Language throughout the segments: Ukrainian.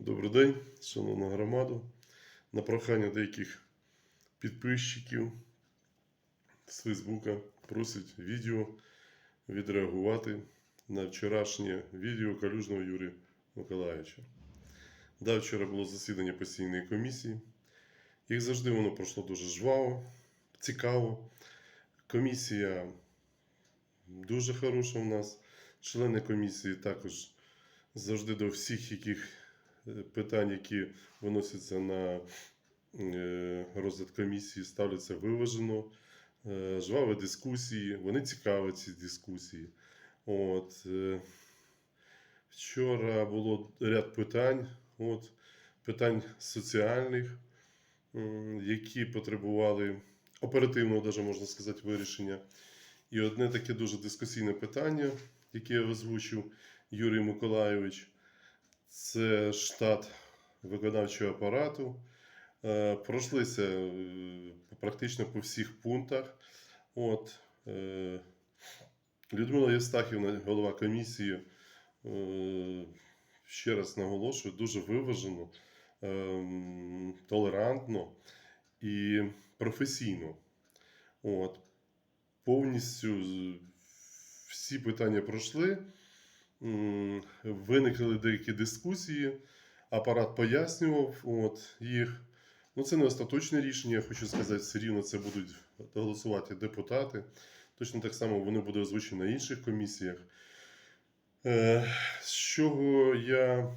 Добрий день, шановна громада. На прохання деяких підписчиків з Фейсбука просять відео відреагувати на вчорашнє відео Калюжного Юрія Миколаївича. Да, вчора було засідання постійної комісії. Як завжди, воно пройшло дуже жваво, цікаво. Комісія дуже хороша у нас. Члени комісії також завжди до всіх яких питань, які виносяться на е, розгляд комісії, ставляться виважено. Е, Жваві дискусії, вони цікаві ці дискусії. От, е, вчора було ряд питань, от, питань соціальних, які потребували оперативного, даже можна сказати, вирішення. І одне таке дуже дискусійне питання, яке я озвучив Юрій Миколайович, це штат виконавчого апарату. Е, Пройшлися е, практично по всіх пунктах. От, е, Людмила Єстахівна, голова комісії, ще раз наголошую, дуже виважено, толерантно і професійно. От, повністю всі питання пройшли. Виникли деякі дискусії, апарат пояснював от, їх. Ну, це не остаточне рішення, я хочу сказати, все рівно це будуть голосувати депутати. Точно так само вони будуть озвучені на інших комісіях. Е, з чого я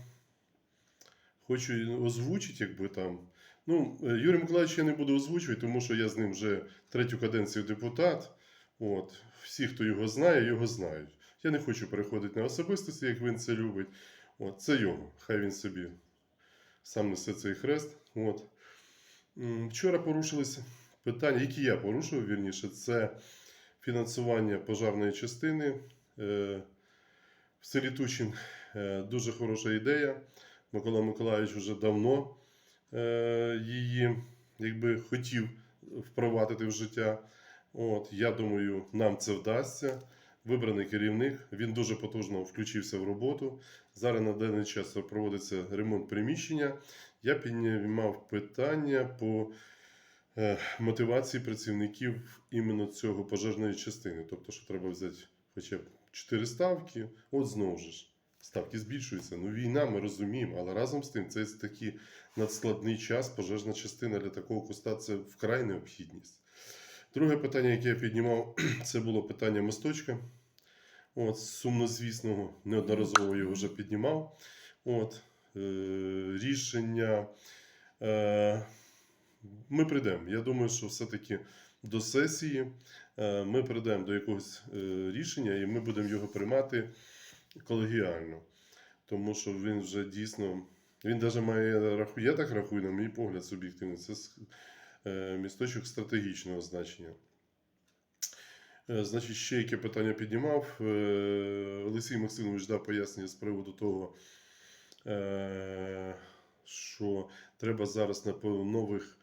хочу озвучити, якби там. Ну, е, Юрій Миколаївич я не буду озвучувати, тому що я з ним вже третю каденцію депутат. От, всі, хто його знає, його знають. Я не хочу переходити на особистості, як він це любить. От, це його. Хай він собі сам несе цей хрест. От. Вчора порушилися питання, які я порушив, вірніше, це фінансування пожарної частини. Е, В селі Тучин е, дуже хороша ідея. Микола Миколаївич вже давно е, її якби, хотів впровадити в життя. От, я думаю, нам це вдасться. Вибраний керівник, він дуже потужно включився в роботу. Зараз на даний час проводиться ремонт приміщення. Я піднімав питання по е, мотивації працівників іменно цього пожежної частини. Тобто, що треба взяти хоча б 4 ставки. От знову ж. Ставки збільшуються. Ну, війна, ми розуміємо, але разом з тим це такий надскладний час. Пожежна частина для такого куста це вкрай необхідність. Друге питання, яке я піднімав, це було питання мосточка. От, сумнозвісного, неодноразово його вже піднімав. От, е, рішення. Е, ми прийдемо. Я думаю, що все-таки до сесії е, ми прийдемо до якогось е, рішення і ми будемо його приймати колегіально. Тому що він вже дійсно. Він навіть має раху, я так рахую, на мій погляд, суб'єктивний. Це е, місточок стратегічного значення. Е, Значить, ще яке питання піднімав. Е, Олексій Максимович дав пояснення з приводу того, е, що треба зараз на нових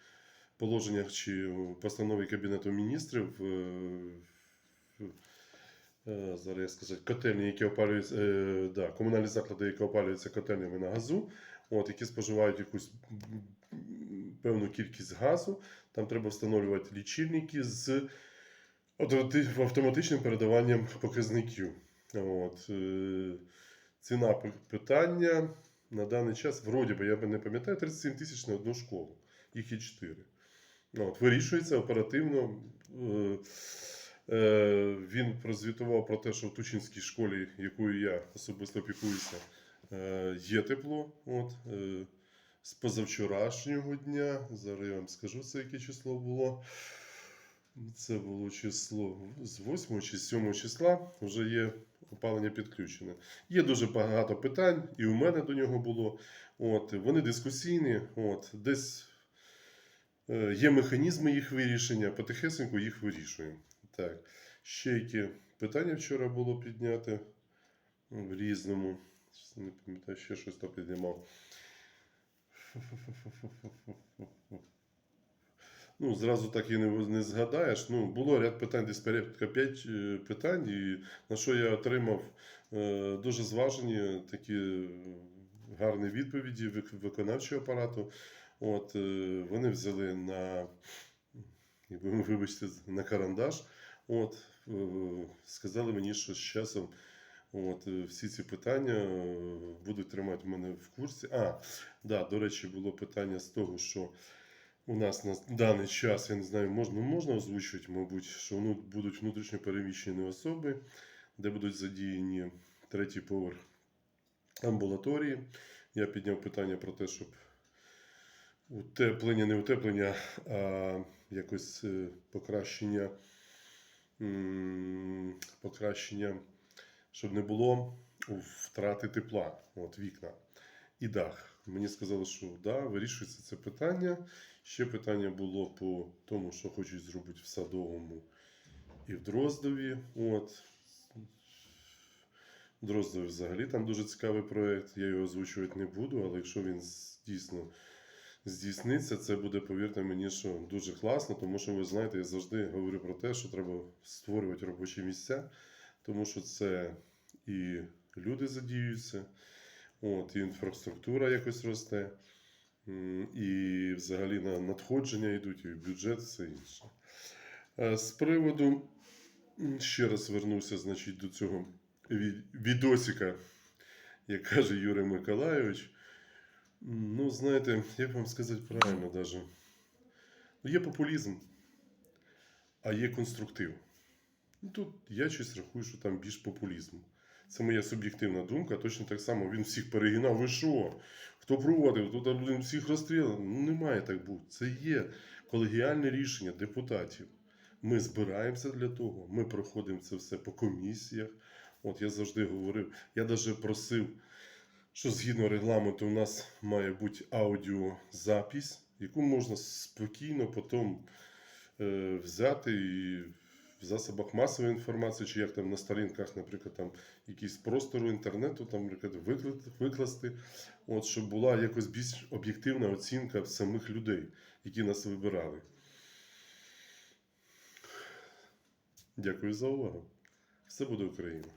положеннях чи постанові Кабінету міністрів. Зараз я сказати, котельні, які опалюються, да, комунальні заклади, які опалюються котельнями на газу, от, які споживають якусь певну кількість газу. Там треба встановлювати лічильники з автоматичним передаванням показників. От, е, ціна питання на даний час, вроді би, я не пам'ятаю, 37 тисяч на одну школу. Їх є 4. От, вирішується оперативно. Е, е, він прозвітував про те, що в Тучинській школі, якою я особисто опікуюся, є тепло. От, з позавчорашнього дня. Зараз я вам скажу, це яке число було. Це було число з 8 чи 7 числа вже є опалення підключене. Є дуже багато питань, і у мене до нього було. От, вони дискусійні, от, десь е, є механізми їх вирішення, потихесеньку їх вирішуємо. Так, ще які питання вчора було підняти в різному. Не пам'ятаю, ще щось то піднімав. Ну, зразу так і не, не згадаєш. Ну, було ряд питань, десь порядка 5 питань, і на що я отримав е, дуже зважені такі е, гарні відповіді виконавчого апарату. От, е, вони взяли на, вибачте, на карандаш. От, е, сказали мені, що з часом от, е, всі ці питання е, будуть тримати мене в курсі. А, да, до речі, було питання з того, що у нас на даний час, я не знаю, можна, можна озвучувати, мабуть, що ну, будуть внутрішньо переміщені особи, де будуть задіяні третій поверх амбулаторії. Я підняв питання про те, щоб утеплення, не утеплення, а якось е, покращення, покращення, щоб не було втрати тепла, от вікна і дах. Мені сказали, що да, вирішується це питання. Ще питання було по тому, що хочуть зробити в Садовому і в Дроздові. От. Дроздові взагалі там дуже цікавий проєкт. Я його озвучувати не буду, але якщо він дійсно здійсниться, це буде, повірте мені, що дуже класно, тому що ви знаєте, я завжди говорю про те, що треба створювати робочі місця, тому що це і люди задіюються, от, і інфраструктура якось росте, і взагалі на надходження йдуть, і бюджет, все інше. Е, З приводу, ще раз вернуся, значить, до цього відосика, як каже Юрій Миколайович. Ну, знаєте, як вам сказати правильно даже. Ну, є популізм, а є конструктив. Тут я щось рахую, що там більш популізм. Це моя суб'єктивна думка. Точно так само він всіх перегинав. Ви що? Хто проводив? Хто там всіх розстріляв? Ну, не має так бути. Це є колегіальне рішення депутатів. Ми збираємося для того. Ми проходимо це все по комісіях. От я завжди говорив, я навіть просив, що згідно регламенту у нас має бути аудіозапись, яку можна спокійно потім е, взяти і в засобах масової інформації, чи як там на сторінках, наприклад, там якісь простору інтернету, там, наприклад, викласти, от, щоб була якось більш об'єктивна оцінка самих людей, які нас вибирали. Дякую за увагу. Все буде Україна.